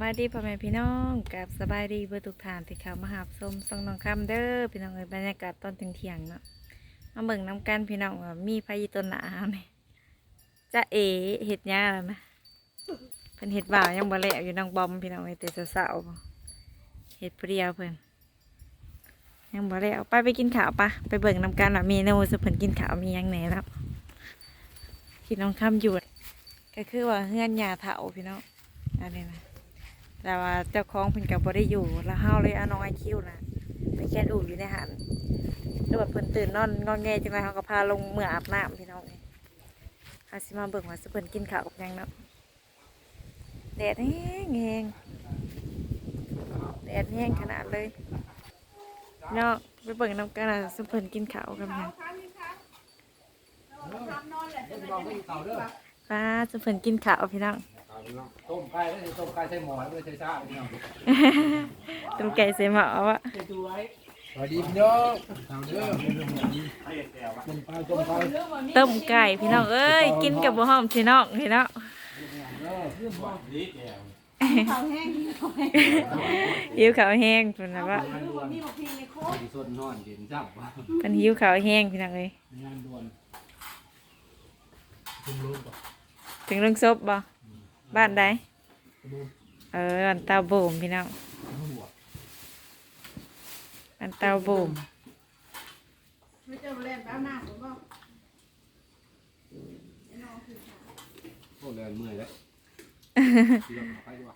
บายดีพ่อแม่พี่น้องกับสบายดีเบอร์ทุกฐานที่เขามาหาชมส่องน้องคำเด้อพี่น้องเอ้ยบรรยากาศตอนเที่ยงเนาะมาเบิ่งน้ำกันพี่น้องว่ามีพายุตนหนาเนี่ยจะเอเห็ดหญ้าแล้วนะเป็นเห็ดบ่าวยังบ่แล้วอยู่น้องบอมพี่น้องเอ้ยแต่สาวๆเห็ดเปรี้ยวเพิ่นยังบ่แล้วไปไปกินข้าวปะไปเบิ่งน้ำกันว่าเมนูสุเพิ่นกินข้าวมียังแหนแล้วพี่น้องคำอยู่ก็คือว่าเฮือนหญ้าเถาพี่น้องอันนี้นะ แต่ว่าเจ้าของเพิ่นก็บ่ได้อยู่ แล้วเฮาเลยเอาน้องไอคิวนะไปแค่อู่อยู่ในหันแล้วแบบเพิ่นตื่นนอนงอแงจังไดเฮาก็พาลงเมื่ออาบน้ำพี่น้องนี่เฮาสิมาเบิ่งว่าสิเพิ่นกินข้าวกับหยังเนาะแดดแห้งแห้งแดดแห้งขนาดเลยเนาะไปเบิ่งน้ำกันว่าสิเพิ่นกินข้าวกับหยังป้าสิเพิ่นกินข้าวพี่น้อง ต้มไก่แล้วต้มไก่ใส่หม้อแล้วไม่ใส่ชาพี่น้องต้มไก่ใส่หม้อวะสวัสดีพี่น้องทางเด้อต้มไก่ต้มไก่ต้มไก่พี่น้องเอ้ยกินกับบ่หอมพี่น้องพี่น้องเขาแห้งเขาแห้งหิวข้าวแห้งเพิ่นน่ะว่ามีบอกพี่ในโคตรดีสดนอนเย็นจับเพิ่นหิวข้าวแห้งพี่น้องเอ้ยงานด่วนคุณรู้ป่ะถึงเรื่องซบบ่ บ้านใดเออบ้านเตาบูมพี่น้องบ้านเตาบูมไม่เจอเล่นแป๊บหน้าผมก็โอ้เลยเมื่อยแล้วที่เราไปดีกว่า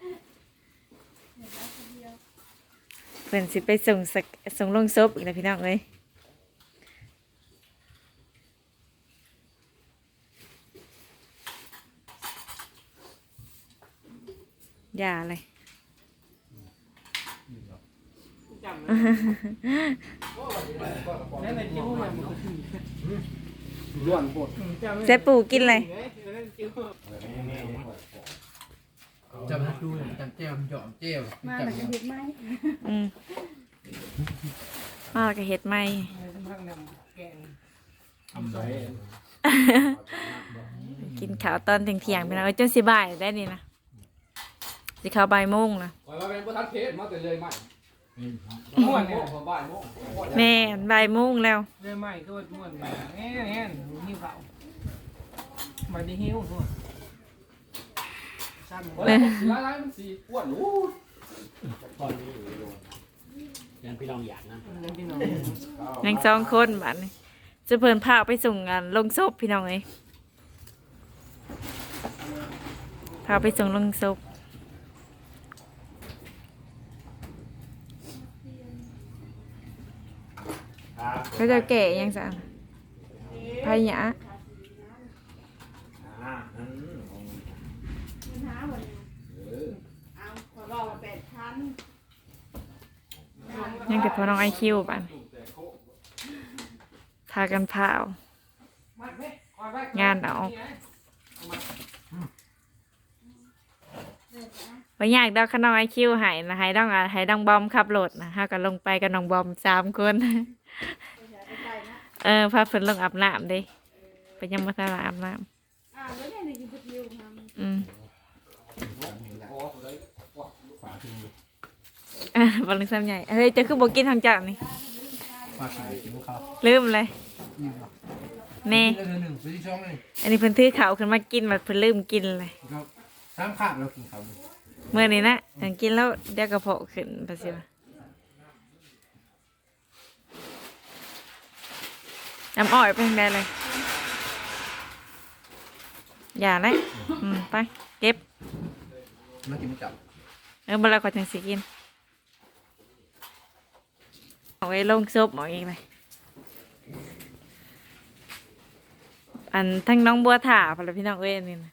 เพิ่นสิไปส่งสักส่งลงศพอีกแล้วพี่น้องเอ้ย ย่าเลยล้วนบดเจ๊ปู่กินอะไรจะมาดูจังเจ้าหยอมเจ้ามาหลังจากเห็ดไหมอืมมากับเห็ดไหมกินข้าวตอนเที่ยงๆพี่น้องเอ้ยจนสิบ่ายได้นี่นะ สิข้าวบ่ายโมงนะคอยมาเป็นประธานเพจมาแต่เลยใหม่ม่วนเนี่ยพอบ่ายโมงแม่นบ่ายโมงแล้วเรื่องใหม่ก็ม่วนไปแง่แง่หิวเขามาดีหิวทั่วสั้นหมดร้ายร้ายมันสีอ้วนอู้ตอนนี้อยู่โดนยังพี่น้องอยากนะยังพี่น้องยังสองคนบัดนี้จะเพิ่นพาไปส่งงานลงศพพี่น้องเอ้ยพาไปส่งลงศพ เขาจะแก่ยังสั่งพายะอ่าอืมปัญหาวันนี้เอาขอรอมาแปดพันยังแต่พอน้องไอคิวบัดนี้ทากันเผาวงานออกไปยากดอกขน้องไอคิวใหายนะให้ต้องอะให้ต้องบอมขับรถนะฮะก็ลงไปกับน้องบอมสามคน เออพาเพิ่นลงอาบน้ำเดิไปยังมาตลาดอาบน้อ่าแล้วเนี่ยในกินพุทธิวทำอืมอะบอลลูนซ้ำใหญ่เฮ้ยเจะคือบอกกินทางจากนี่มาขายกินข้าวลืมเลยแน่เดือนหนึ่งปีที่สองเลยอันนี้เพิ่นถือเขาวขึ้นมากินแบบเพิ่นลืมกินเลยก็สามขาดเรากินข้าวเมื่อนี้นะอันกินแล้วเดี๋ยวกระเพาะขึ้นไปสิวะ น้ำอ้อยไปทางใดเลย อย่าเลยอืมไปเก็บมากินไม่จับเออเมื่อไรก็จังสิกินเอาไว้ลงซุปหมอเองเลยอันทั้งน้องบัวถ่าพอแล้วพี่น้องเอ้ยนี่นะ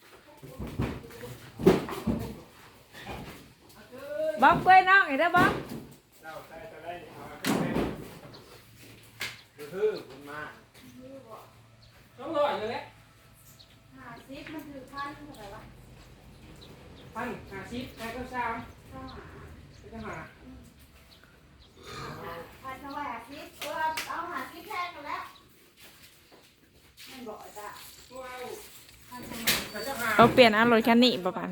บ๊อบกล้วยน้องอีกแล้วบ๊อบต้อง ร้อยเลยแหละำห้าสิบมันคือพันเท่าไหร่วะพันหาชิปแค่ก็สามเท่าหาก็หาพันเท่าไหร่ห้าสิบเออเอาหาสิบแพงกันแล้วมันบอกจ้ะตัวเอาพันเท่าไหร่แต่จะหา เอาเปลี่ยนอันรถคันนี้ประมา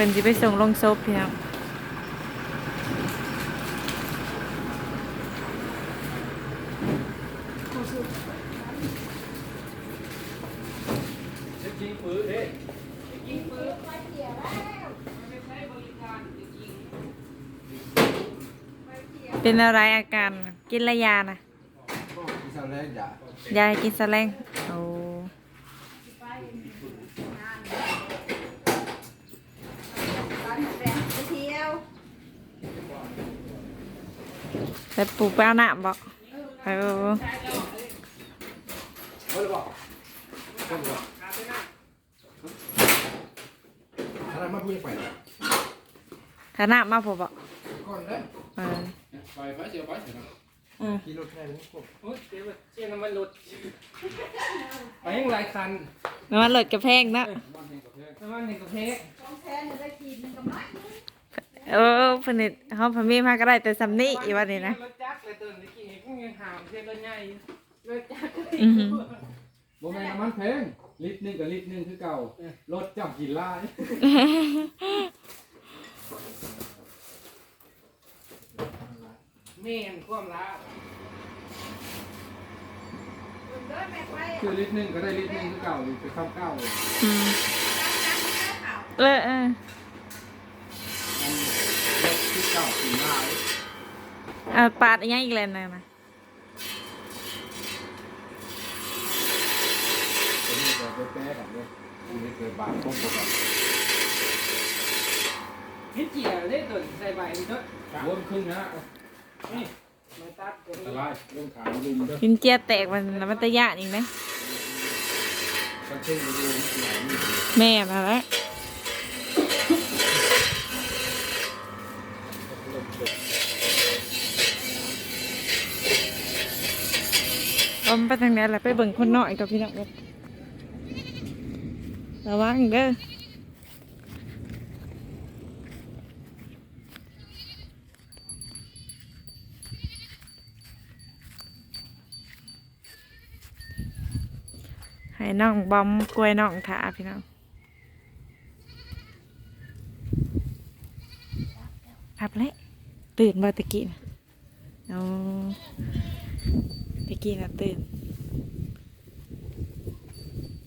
พิ่นสิไปส่งลงศพพี่น้องจะกินปื้อเด้ยิงปืนไม่ใช้บริการจริงเป็นอะไรอาการกินระยานะที่สาวแรกอย่ายาให้กินสแลงโอ้ ร้านแฟนไปเที่ยว แต่ปลูกไปเอาหน้าบอกเออเฮ้ยบอกเฮ้ยบอกอะไรมาพูดไปถ้าหน้ามาผมบอกก่อนเลยเออไปไปเสียวไปเสียวอืมกินรถแค่นี้ครบๆโอ้ยเจ๊เจ๊น้ำมันรถไปยังหลายคันน้ำมันลดกระแพงนะบ้านแห่งประเทศน้ำมันหนึ่งกับเพกของแทนได้กินกับไม้ เออผนิตเขาพมีมาก็ได้แต่สำนี่อีวันนี้นะรถจักรเลยตื่นตะกี้พวกยังหามเช่นรถใหญ่รถจักรอือหือโมแมนน้ำมันแพงลิตรหนึงกับลิตรหนึงคือเก่ารถจับกินล่าแม่นความล้าเดินแม่ไปคือลิตรหนึงก็ได้ลิตรหนึงคือเก่าอยู่ไปเข้าเก้าเลยอืมเออเออมัน รถคือเก่ากินล่าเอาปาดอีกอย่างอีกแล้วนะนะตัวนี้จะไปแป๊ะกันเลยตัวนี้เกิดบาดพวกปกติพิจิตรได้ตื่นใส่ใบมันเถอะรวมครึ่งนะนี่มาตัดตัวอันตนี้รายเรื่องขาลุมเด้อกินเจียแตกมันน้ำมันตะยะอีกนะกระเช่งไปดูหลายนี่ แม่มาแล้ว อมไปทางไหนล่ะไปเบิ่งคนน้อยกับพี่น้องเด้อระวังเด้อให้น้องบอมกล้วยน้องถาพี่น้องพับเลยตื่นบ่ตะกี้นะเอา ไปกี้วตื่น